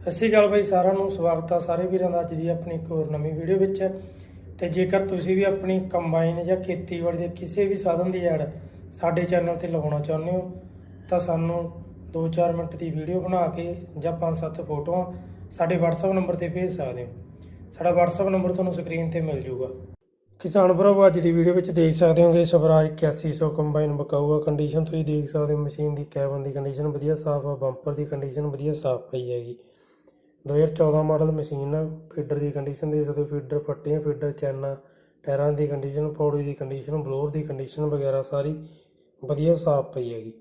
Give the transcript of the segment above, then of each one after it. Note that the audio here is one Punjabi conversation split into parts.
ਸਤਿ ਸ਼੍ਰੀ ਅਕਾਲ ਬਾਈ, ਸਾਰਿਆਂ ਨੂੰ ਸਵਾਗਤ ਆ ਸਾਰੇ ਵੀਰਾਂ ਦਾ ਅੱਜ ਦੀ ਆਪਣੀ ਇੱਕ ਹੋਰ ਨਵੀਂ ਵੀਡੀਓ ਵਿੱਚ। ਤੇ ਜੇਕਰ ਤੁਸੀਂ ਵੀ ਆਪਣੀ ਕੰਬਾਈਨ ਜਾਂ ਖੇਤੀਬਾੜੀ ਦੇ ਕਿਸੇ ਵੀ ਸਾਧਨ ਦੀ ਐਡ ਸਾਡੇ ਚੈਨਲ ਤੇ ਲਗਾਉਣਾ ਚਾਹੁੰਦੇ ਹੋ, ਤਾਂ ਸਾਨੂੰ 2-4 ਮਿੰਟ ਦੀ ਵੀਡੀਓ ਬਣਾ ਕੇ ਜਾਂ 5-7 ਫੋਟੋਆਂ ਸਾਡੇ WhatsApp ਨੰਬਰ ਤੇ ਭੇਜ ਸਕਦੇ ਹੋ। ਸਾਡਾ WhatsApp ਨੰਬਰ ਤੁਹਾਨੂੰ ਸਕਰੀਨ ਤੇ ਮਿਲ ਜਾਊਗਾ ਕਿਸਾਨ ਭਰਾਵੋ, ਅੱਜ ਦੀ ਵੀਡੀਓ ਵਿੱਚ ਦੇਖ ਸਕਦੇ ਹੋਗੇ ਸਵਰਾਜ 8100 ਕੰਬਾਈਨ ਬਕਾਊਆ ਕੰਡੀਸ਼ਨ ਤੁਸੀਂ ਦੇਖ ਸਕਦੇ ਹੋ ਮਸ਼ੀਨ ਦੀ ਕੈਬਨ ਦੀ ਕੰਡੀਸ਼ਨ ਵਧੀਆ ਸਾਫ਼ ਆ ਬੰਪਰ ਦੀ ਕੰਡੀਸ਼ਨ ਵਧੀਆ ਸਾਫ਼ ਪਈ ਹੈਗੀ। 2014 ਮਾਡਲ ਮਸ਼ੀਨ ਆ ਫੀਡਰ ਦੀ ਕੰਡੀਸ਼ਨ ਦੇਖ ਸਕਦੇ ਹੋ ਫੀਡਰ ਫੱਟੀਆਂ ਫੀਡਰ ਚੈਨਾ, ਟਾਇਰਾਂ ਦੀ ਕੰਡੀਸ਼ਨ ਪੌੜੀ ਦੀ ਕੰਡੀਸ਼ਨ ਬਲੋਰ ਦੀ ਕੰਡੀਸ਼ਨ ਵਗੈਰਾ ਸਾਰੀ ਵਧੀਆ ਸਾਫ਼ ਪਈ ਹੈਗੀ।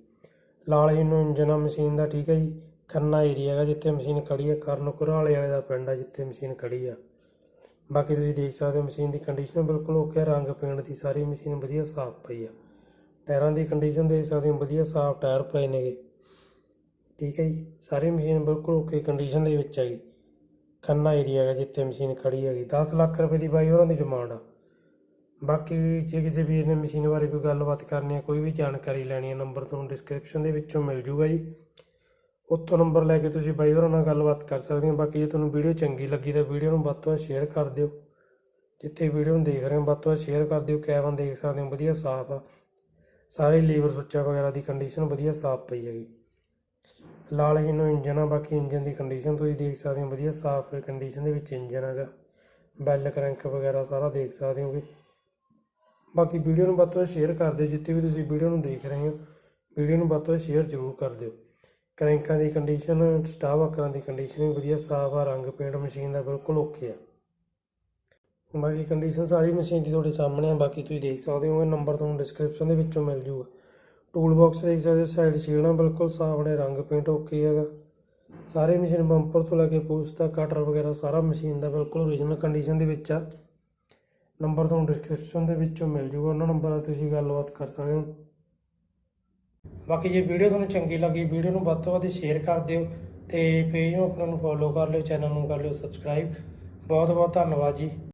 ਲਾਲ ਹੀ ਨੂੰ ਇੰਜਨ ਆ ਮਸ਼ੀਨ ਦਾ, ਠੀਕ ਹੈ ਜੀ। ਖੰਨਾ ਏਰੀਆ ਹੈਗਾ ਜਿੱਥੇ ਮਸ਼ੀਨ ਖੜੀ ਆ ਕਰਨ ਕੁਰਾਲੇ ਵਾਲੇ ਦਾ ਪਿੰਡ ਆ ਜਿੱਥੇ ਮਸ਼ੀਨ ਖੜੀ ਆ। ਬਾਕੀ ਤੁਸੀਂ ਦੇਖ ਸਕਦੇ ਹੋ ਮਸ਼ੀਨ ਦੀ ਕੰਡੀਸ਼ਨ ਬਿਲਕੁਲ ਓਕੇ ਰੰਗ ਪੇਂਟ ਦੀ ਸਾਰੀ ਮਸ਼ੀਨ ਵਧੀਆ ਸਾਫ਼ ਪਈ ਆ। ਟਾਇਰਾਂ ਦੀ ਕੰਡੀਸ਼ਨ ਦੇਖ ਸਕਦੇ ਹੋ, ਵਧੀਆ ਸਾਫ਼ ਟਾਇਰ ਪਏ ਨੇਗੇ। ਠੀਕ ਹੈ ਜੀ। ਸਾਰੀ ਮਸ਼ੀਨ ਬਿਲਕੁਲ ਓਕੇ ਕੰਡੀਸ਼ਨ ਦੇ ਵਿੱਚ ਹੈਗੀ ਖੰਨਾ ਏਰੀਆ ਹੈਗਾ ਜਿੱਥੇ ਮਸ਼ੀਨ ਖੜੀ ਹੈਗੀ। 10 ਲੱਖ ਰੁਪਏ ਦੀ ਬਾਈ ਉਹਨਾਂ ਦੀ ਡਿਮਾਂਡ ਆ। ਬਾਕੀ ਜੇ ਕਿਸੇ ਵੀਰ ਨੇ ਮਸ਼ੀਨ ਬਾਰੇ ਕੋਈ ਗੱਲਬਾਤ ਕਰਨੀ ਹੈ, ਕੋਈ ਵੀ ਜਾਣਕਾਰੀ ਲੈਣੀ ਹੈ ਨੰਬਰ ਤੁਹਾਨੂੰ ਡਿਸਕ੍ਰਿਪਸ਼ਨ ਦੇ ਵਿੱਚੋਂ ਮਿਲ ਜੂਗਾ ਜੀ। ਉੱਥੋਂ ਨੰਬਰ ਲੈ ਕੇ ਤੁਸੀਂ ਬਾਈ ਹੋਰਾਂ ਨਾਲ ਗੱਲਬਾਤ ਕਰ ਸਕਦੇ ਹੋ। ਬਾਕੀ ਜੇ ਤੁਹਾਨੂੰ ਵੀਡੀਓ ਚੰਗੀ ਲੱਗੀ ਤਾਂ ਵੀਡੀਓ ਨੂੰ ਵੱਧ ਤੋਂ ਵੱਧ ਸ਼ੇਅਰ ਕਰ ਦਿਓ। ਜਿੱਥੇ ਵੀਡੀਓ ਨੂੰ ਦੇਖ ਰਹੇ ਹੋ, ਵੱਧ ਤੋਂ ਵੱਧ ਸ਼ੇਅਰ ਕਰ ਦਿਓ। ਕੈਬਨ ਦੇਖ ਸਕਦੇ ਹੋ, ਵਧੀਆ ਸਾਫ਼ ਆ। ਸਾਰੇ ਲੀਵਰ ਸੁੱਚਾ ਵਗੈਰਾ ਦੀ ਕੰਡੀਸ਼ਨ ਵਧੀਆ ਸਾਫ਼ ਪਈ ਹੈਗੀ। ਲਾਲ ਹੀ ਇੰਜਨ ਆ, ਬਾਕੀ ਇੰਜਨ ਦੀ ਕੰਡੀਸ਼ਨ ਤੁਸੀਂ ਦੇਖ ਸਕਦੇ ਹੋ, ਵਧੀਆ ਸਾਫ਼ ਕੰਡੀਸ਼ਨ ਦੇ ਵਿੱਚ ਇੰਜਨ ਹੈਗਾ। ਬੈਲ ਕਰੰਕ ਵਗੈਰਾ ਸਾਰਾ ਦੇਖ ਸਕਦੇ ਹੋਗੇ। ਬਾਕੀ ਵੀਡੀਓ ਨੂੰ ਵੱਧ ਤੋਂ ਵੱਧ ਸ਼ੇਅਰ ਕਰ ਦਿਓ, ਜਿੱਥੇ ਵੀ ਤੁਸੀਂ ਵੀਡੀਓ ਨੂੰ ਦੇਖ ਰਹੇ ਹੋ, ਵੀਡੀਓ ਨੂੰ ਵੱਧ ਤੋਂ ਵੱਧ ਸ਼ੇਅਰ ਜ਼ਰੂਰ ਕਰ ਦਿਓ। ਕਰੰਕਾਂ ਦੀ ਕੰਡੀਸ਼ਨ ਸਟਾਫ ਆਕਰਾਂ ਦੀ ਕੰਡੀਸ਼ਨ ਵੀ ਵਧੀਆ ਸਾਫ਼ ਆ, ਰੰਗ ਪੇਂਟ ਮਸ਼ੀਨ ਦਾ ਬਿਲਕੁਲ ਓਕੇ ਆ। ਬਾਕੀ ਕੰਡੀਸ਼ਨ ਸਾਰੀ ਮਸ਼ੀਨ ਦੀ ਤੁਹਾਡੇ ਸਾਹਮਣੇ ਆ, ਬਾਕੀ ਤੁਸੀਂ ਦੇਖ ਸਕਦੇ ਹੋ ਇਹ ਨੰਬਰ ਤੁਹਾਨੂੰ ਡਿਸਕ੍ਰਿਪਸ਼ਨ ਦੇ ਵਿੱਚੋਂ ਮਿਲ ਜੂਗਾ। ਟੂਲ ਬਾਕਸ ਦੇਖ ਸਕਦੇ ਹੋ, ਸਾਈਡ ਸ਼ੀਲਡਾਂ ਬਿਲਕੁਲ ਸਾਫ਼ ਨੇ ਰੰਗ ਪੇਂਟ ਓਕੇ ਹੈਗਾ। ਸਾਰੇ ਮਸ਼ੀਨ ਬੰਪਰ ਤੋਂ ਲੈ ਕੇ ਪੋਸਟ ਤੱਕ ਕਟਰ ਵਗੈਰਾ ਸਾਰਾ ਮਸ਼ੀਨ ਦਾ ਬਿਲਕੁਲ ਓਰੀਜਨਲ ਕੰਡੀਸ਼ਨ ਦੇ ਵਿੱਚ ਆ। ਨੰਬਰ ਤੁਹਾਨੂੰ ਡਿਸਕ੍ਰਿਪਸ਼ਨ ਦੇ ਵਿੱਚੋਂ ਮਿਲ ਜੂਗਾ, ਉਹਨਾਂ ਨੰਬਰ 'ਤੇ ਤੁਸੀਂ ਗੱਲਬਾਤ ਕਰ ਸਕਦੇ ਹੋ। ਬਾਕੀ ਜੇ ਵੀਡੀਓ ਤੁਹਾਨੂੰ ਚੰਗੀ ਲੱਗੀ ਵੀਡੀਓ ਨੂੰ ਵੱਧ ਤੋਂ ਵੱਧ ਸ਼ੇਅਰ ਕਰ ਦਿਓ ਤੇ ਪੇਜ ਨੂੰ ਆਪਣਾ ਨੂੰ ਫੋਲੋ ਕਰ ਲਿਓ ਚੈਨਲ ਨੂੰ ਕਰ ਲਿਓ ਸਬਸਕ੍ਰਾਈਬ ਬਹੁਤ ਬਹੁਤ ਧੰਨਵਾਦ ਜੀ।